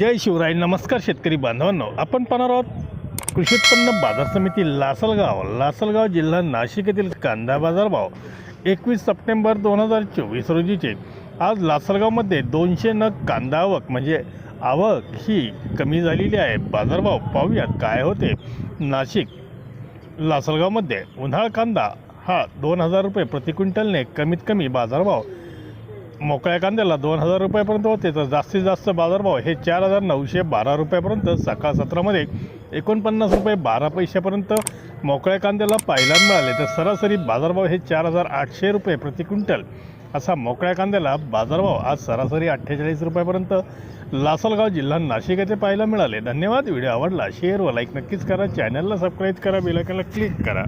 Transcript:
जय शिवराय नमस्कार शेतकरी बांधवांनो. आपण पाहणार आहोत कृषी उत्पन्न बाजार समिती लासलगाव. लासलगाव जिल्हा नाशिक येथील कांदा बाजारभाव एकवीस सप्टेंबर दोन हजार चोवीस रोजीचे. आज लासलगावमध्ये दोनशे नग कांदा आवक म्हणजे आवक ही कमी झालेली आहे. बाजारभाव पाहूयात काय होते. नाशिक लासलगावमध्ये उन्हाळ कांदा हा दोन हजार रुपये प्रति क्विंटलने कमीत कमी बाजारभाव मोकळ्या कांद्याला दोन हजार रुपयापर्यंत होते. तर जास्तीत जास्त बाजारभाव हे चार हजार नऊशे बारा रुपयापर्यंत सकाळ सत्रामध्ये एकोणपन्नास रुपये बारा पैशापर्यंत मोकळ्या कांद्याला पाहायला मिळाले. तर सरासरी बाजारभाव हे चार हजार आठशे रुपये प्रति क्विंटल. असा मोकळ्या कांद्याला बाजारभाव आज सरासरी अठ्ठेचाळीस रुपयापर्यंत. लासलगाव जिल्हा नाशिक येथे पाहायला मिळाले. धन्यवाद. व्हिडिओ आवडला शेअर व लाईक नक्कीच करा. चॅनलला सबस्क्राईब करा बेलायकनला क्लिक करा.